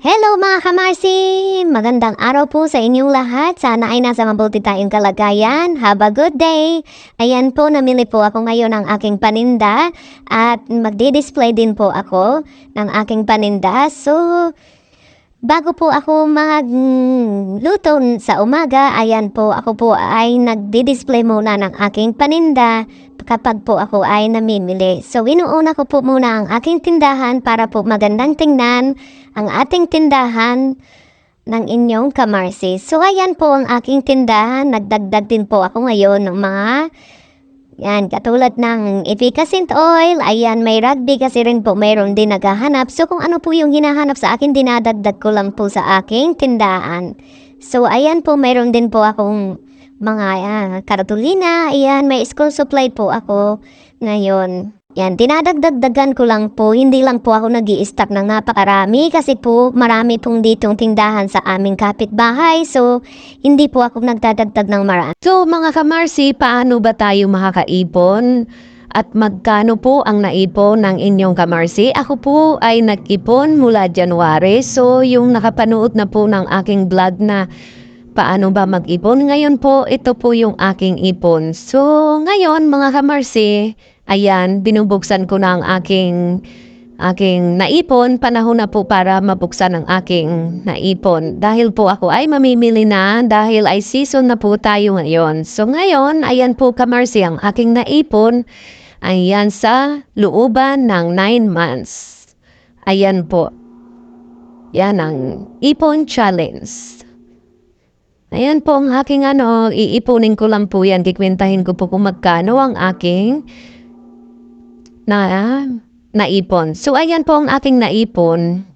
Hello mga kamarsi! Magandang araw po sa inyong lahat. Sana ay nasa mabuti tayong kalagayan. Have a good day! Ayan po, namili po ako ngayon ng aking paninda at magdi-display din po ako ng aking paninda. So, bago po ako magluto sa umaga, ayan po, ako po ay nagdi-display muna ng aking paninda kapag po ako ay namimili. So, inuuna ko po muna ang aking tindahan para po magandang tingnan ang ating tindahan ng inyong kamarsi. So, ayan po ang aking tindahan. Nagdagdag din po ako ngayon ng mga yan, katulad ng efficacent oil, ayan, may rugby kasi rin po mayroon din naghahanap. So, kung ano po yung hinahanap sa akin, dinadagdag ko lang po sa aking tindahan. So, ayan po, mayroon din po akong mga ah, karatulina, ayan, may school supply po ako ngayon. Yan, dinadagdagdagan ko lang po, hindi lang po ako nag stock ng napakarami kasi po marami pong ditong tindahan sa aming kapitbahay. So, hindi po ako nagdadagdag ng marami. So mga kamarsi, paano ba tayo makakaipon? At magkano po ang naipon ng inyong kamarsi? Ako po ay nag-ipon mula January. So yung nakapanood na po ng aking vlog na paano ba mag-ipon, ngayon po ito po yung aking ipon. So ngayon mga kamarsi, ayan, binubuksan ko na ang aking aking naipon, panahon na po para mabuksan ang aking naipon. Dahil po ako ay mamimili na, dahil ay season na po tayo ngayon. So ngayon, ayan po kamarsi ang aking naipon, ayan sa looban ng 9 months. Ayan po. Yan ang ipon challenge. Ayan po ang aking ano, iipunin ko lang po yan, kikwentahin ko po kung magkano ang aking na naipon. So, ayan po ang aking naipon.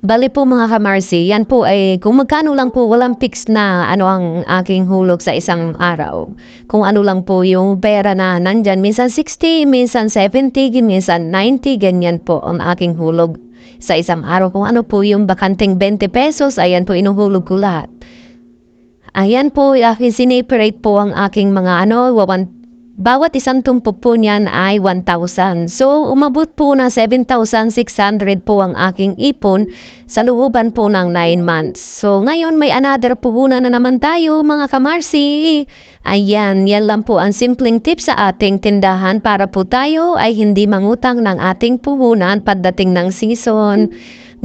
Bali po mga kamarsi, yan po ay kung magkano lang po, walang fix na ano ang aking hulog sa isang araw. Kung ano lang po yung pera na nandyan, minsan 60, minsan 70, minsan 90, ganyan po ang aking hulog sa isang araw. Kung ano po yung bakanting 20 pesos, ayan po inuhulog ko lahat. Ayan po, aking sineperate po ang aking mga ano, wawan, bawat isang tumpok po niyan ay 1,000. So, umabot po na 7,600 po ang aking ipon sa looban po ng 9 months. So, ngayon may another puhunan na naman tayo mga kamarsi. Ayan, yan lang po ang simpleng tip sa ating tindahan para po tayo ay hindi mangutang ng ating puhunan pagdating ng season.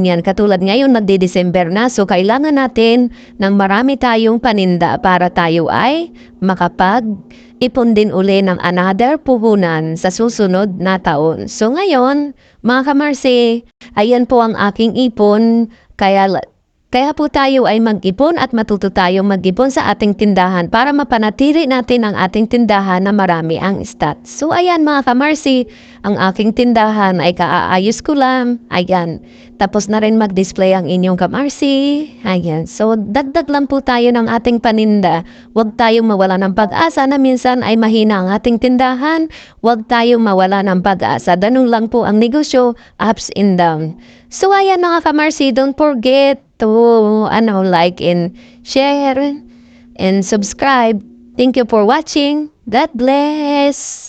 Yan, katulad ngayon, magdi-December na, so kailangan natin ng marami tayong paninda para tayo ay makapag ipon din uli ng another puhunan sa susunod na taon. So ngayon, mga kamarsi, ayan po ang aking ipon, kaya kaya po tayo ay mag-ipon at matuto tayong mag-ipon sa ating tindahan para mapanatili natin ang ating tindahan na marami ang stats. So ayan mga kamarsi, ang aking tindahan ay kaaayos ko lang. Ayan, tapos na rin mag-display ang inyong kamarsi. Ayan, so dagdag lang po tayo ng ating paninda. Huwag tayong mawala ng pag-asa na minsan ay mahina ang ating tindahan. Huwag tayong mawala ng pag-asa. Ganun lang po ang negosyo, ups and down. So ayan mga kamarsi, don't forget to ano, like and share and subscribe. Thank you for watching. God bless!